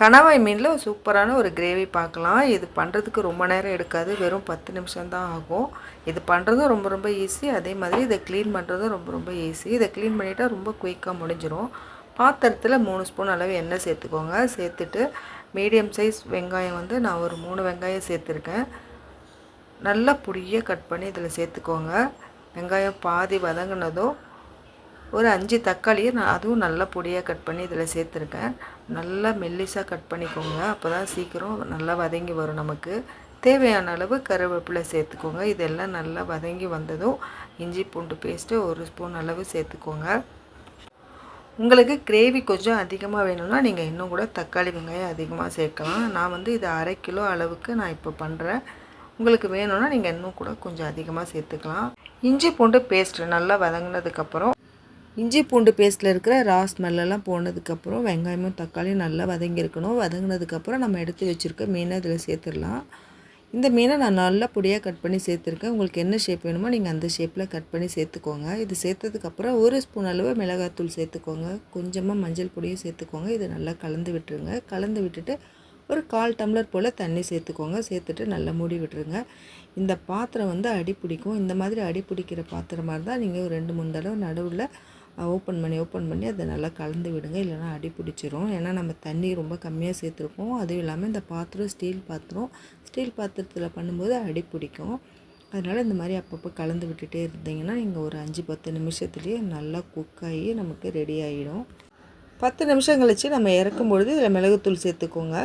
கணவாய் மீனில் சூப்பரான ஒரு கிரேவி பார்க்கலாம். இது பண்ணுறதுக்கு ரொம்ப நேரம் எடுக்காது. வெறும் பத்து நிமிஷம் தான் ஆகும். இது பண்ணுறதும் ரொம்ப ரொம்ப ஈஸி அதே மாதிரி இதை க்ளீன் பண்ணுறதும் ரொம்ப ரொம்ப ஈஸி இதை க்ளீன் பண்ணிட்டா ரொம்ப குயிக்காக முடிஞ்சிடும் பாத்திரத்தில் மூணு ஸ்பூன் அளவு எண்ணெய் சேர்த்துக்கோங்க. சேர்த்துட்டு மீடியம் சைஸ் வெங்காயம் வந்து நான் ஒரு மூணு வெங்காயம் சேர்த்துருக்கேன். நல்லா பொடியாக கட் பண்ணி இதில் சேர்த்துக்கோங்க. வெங்காயம் பாதி வதங்கினதும் ஒரு அஞ்சு தக்காளியை நான் அதுவும் நல்லா பொடியாக கட் பண்ணி இதில் சேர்த்துருக்கேன். நல்லா மெல்லிஸாக கட் பண்ணிக்கோங்க. அப்போ தான் சீக்கிரம் நல்லா வதங்கி வரும் நமக்கு. தேவையான அளவு கருவேப்பிலை சேர்த்துக்கோங்க. இதெல்லாம் நல்லா வதங்கி வந்ததும் இஞ்சி பூண்டு பேஸ்ட்டு ஒரு ஸ்பூன் அளவு சேர்த்துக்கோங்க. உங்களுக்கு கிரேவி கொஞ்சம் அதிகமாக வேணும்னா நீங்கள் இன்னும் கூட தக்காளி வெங்காயம் அதிகமாக சேர்க்கலாம். நான் வந்து இது அரை கிலோ அளவுக்கு நான் இப்போ பண்ணுறேன் உங்களுக்கு வேணும்னா நீங்கள் இன்னும் கூட கொஞ்சம் அதிகமாக சேர்த்துக்கலாம். இஞ்சி பூண்டு பேஸ்ட்டு நல்லா வதங்கினதுக்கப்புறம் இஞ்சி பூண்டு பேஸ்ட்டில் இருக்கிற ரா ஸ்மெல்லெல்லாம் போனதுக்கப்புறம் வெங்காயமும் தக்காளியும் நல்லா வதங்கியிருக்கணும். வதங்கினதுக்கப்புறம் நம்ம எடுத்து வச்சுருக்க மீனை இதில் சேர்த்துடலாம். இந்த மீனை நான் நல்லா பொடியாக கட் பண்ணி சேர்த்துருக்கேன். உங்களுக்கு என்ன ஷேப் வேணுமோ நீங்கள் அந்த ஷேப்பில் கட் பண்ணி சேர்த்துக்கோங்க. இது சேர்த்ததுக்கப்புறம் ஒரு ஸ்பூன் அளவு மிளகாத்தூள் சேர்த்துக்கோங்க. கொஞ்சமாக மஞ்சள் பொடியும் சேர்த்துக்கோங்க. இது நல்லா கலந்து விட்டுருங்க. கலந்து விட்டுட்டு ஒரு கால் டம்ளர் போல் தண்ணி சேர்த்துக்கோங்க. சேர்த்துட்டு நல்லா மூடி விட்டுருங்க. இந்த பாத்திரம் வந்து அடி பிடிக்கும் இந்த மாதிரி அடி பிடிக்கிற பாத்திரமாக இருந்தால் நீங்கள் ஒரு ரெண்டு மூணு தடவை நடுவில் ஓப்பன் பண்ணி ஓப்பன் பண்ணி அதை நல்லா கலந்து விடுங்க. இல்லைனா அடி பிடிச்சிரும். ஏன்னா நம்ம தண்ணி ரொம்ப கம்மியாக சேர்த்துருக்கோம் அதுவும் இல்லாமல் இந்த பாத்திரம் ஸ்டீல் பாத்திரம் ஸ்டீல் பாத்திரத்தில் பண்ணும்போது அடி பிடிக்கும். அதனால் இந்த மாதிரி அப்பப்போ கலந்து விட்டுட்டே இருந்தீங்கன்னா நீங்கள் ஒரு அஞ்சு பத்து நிமிஷத்துலேயே நல்லா குக் ஆகி நமக்கு ரெடி ஆகிடும் பத்து நிமிஷம் கழித்து நம்ம இறக்கும் பொழுது இதில் மிளகுத்தூள் சேர்த்துக்கோங்க.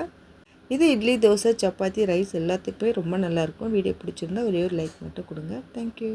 இது இட்லி தோசை சப்பாத்தி ரைஸ் எல்லாத்துக்குமே ரொம்ப நல்லாயிருக்கும் வீடியோ பிடிச்சிருந்தா ஒரே ஒரு லைக் மட்டும் கொடுங்க. தேங்க்யூ